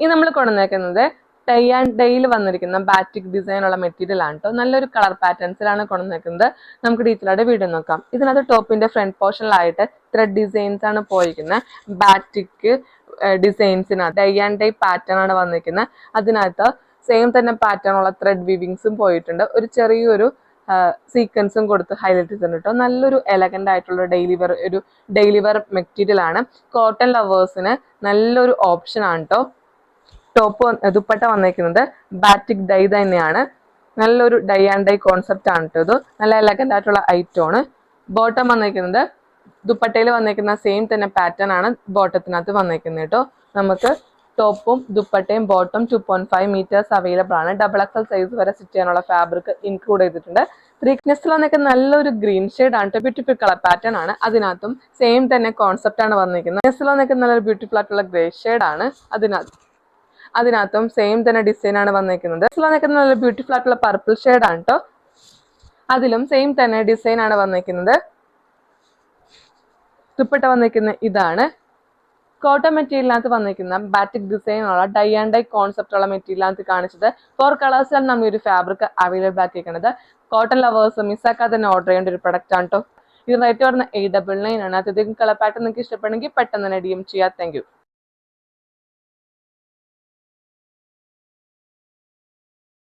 ഇനി നമ്മൾ കൊണ്ടുവന്നേക്കുന്നത് tie and ഡൈയിൽ വന്നിരിക്കുന്ന ബാറ്റിക് ഡിസൈൻ ഉള്ള മെറ്റീരിയൽ ആണ് കേട്ടോ നല്ലൊരു കളർ പാറ്റേൺസിലാണ് കൊണ്ടുവന്നേക്കുന്നത്. നമുക്ക് ഡീറ്റെയിലായിട്ട് വീഡിയോ നോക്കാം. ഇതിനകത്ത് ടോപ്പിന്റെ ഫ്രണ്ട് പോർഷനിലായിട്ട് ത്രെഡ് ഡിസൈൻസ് ആണ് പോയിരിക്കുന്നത്. ബാറ്റിക് ഡിസൈൻസിനകത്ത് ഡൈ ആൻഡ് ഡൈ പാറ്റേൺ ആണ് വന്നിരിക്കുന്നത്. അതിനകത്ത് സെയിം തന്നെ പാറ്റേൺ ഉള്ള ത്രെഡ് വിവിങ്സും പോയിട്ടുണ്ട്. ഒരു ചെറിയൊരു സീക്വൻസും കൊടുത്ത് ഹൈലൈറ്റ് ചെയ്തിട്ടുണ്ട് കേട്ടോ നല്ലൊരു എലഗന്റ് ആയിട്ടുള്ള ഡെയിലി വെയർ ഒരു ഡെയിലി വെയർ മെറ്റീരിയൽ ആണ്. കോട്ടൺ ലവേഴ്സിന് നല്ലൊരു ഓപ്ഷൻ ആണ് കേട്ടോ ടോപ്പ് ദുപ്പട്ട വന്നിരിക്കുന്നത് ബാറ്റിക് ഡൈ തന്നെയാണ്. നല്ലൊരു ഡൈ ആൻഡ് ഡൈ കോൺസെപ്റ്റ് ആണ് ഇത്. നല്ല എലഗന്റ് ആയിട്ടുള്ള ഐറ്റം ആണ്. ബോട്ടം വന്നിരിക്കുന്നത് ദുപ്പട്ടയിൽ വന്നിരിക്കുന്ന സെയിം തന്നെ പാറ്റേൺ ആണ് ബോട്ടത്തിനകത്ത് വന്നിരിക്കുന്നത് കേട്ടോ നമുക്ക് ടോപ്പും ദുപ്പട്ടയും bottom two point five metres available ആണ്. ഡബിൾ എക്സൽ സൈസ് വരെ സിറ്റ് ചെയ്യാനുള്ള ഫാബ്രിക് ഇൻക്ലൂഡ് ചെയ്തിട്ടുണ്ട്. ത്രീക്നെസ്സിൽ വന്നൊക്കെ നല്ലൊരു ഗ്രീൻ ഷെയ്ഡ് ആണ് ബ്യൂട്ടിഫുൾ കളർ പാറ്റേൺ ആണ്. അതിനകത്തും സെയിം തന്നെ കോൺസെപ്റ്റ് ആണ് വന്നിരിക്കുന്നത് നെസ്സിൽ വന്നൊക്കെ നല്ലൊരു ബ്യൂട്ടിഫുൾ ആയിട്ടുള്ള ഗ്രേ ഷെയ്ഡ് ആണ്. അതിനകത്ത് അതിനകത്തും സെയിം തന്നെ ഡിസൈൻ ആണ് വന്നിരിക്കുന്നത് നെസ്സിൽ നല്ല ബ്യൂട്ടിഫുൾ ആയിട്ടുള്ള പർപ്പിൾ ആണ് കേട്ടോ അതിലും സെയിം തന്നെ ഡിസൈൻ ആണ് വന്നിരിക്കുന്നത് ദുപ്പട്ട വന്നിരിക്കുന്ന ഇതാണ്. കോട്ടൺ മെറ്റീരിയലിനകത്ത് വന്നിരിക്കുന്ന ബാറ്റിക് ഡിസൈൻ ഉള്ള ഡൈ ആൻഡ് ഡൈ കോൺസെപ്റ്റ് ഉള്ള മെറ്റീരിയലിനകത്ത് കാണിച്ചത്. ഫോർ കളേഴ്സിലാണ് നമ്മൾ ഒരു ഫാബ്രിക് അവൈലബിൾ ആക്കിയിരിക്കുന്നത് കോട്ടൺ ലവേഴ്സ് മിസ്സാക്കാതെ തന്നെ ഓർഡർ ചെയ്യേണ്ട ഒരു പ്രൊഡക്റ്റ് ആണ് കേട്ടോ ഇത് റേറ്റ് വരുന്ന എയ്റ്റ് ഡബിൾ നയൻ ആണ്. അത്യധികം കളർ പാറ്റേൺ നിങ്ങൾക്ക് ഇഷ്ടപ്പെടുന്നെങ്കിൽ പെട്ടെന്ന് തന്നെ ഡി എം ചെയ്യാം. താങ്ക്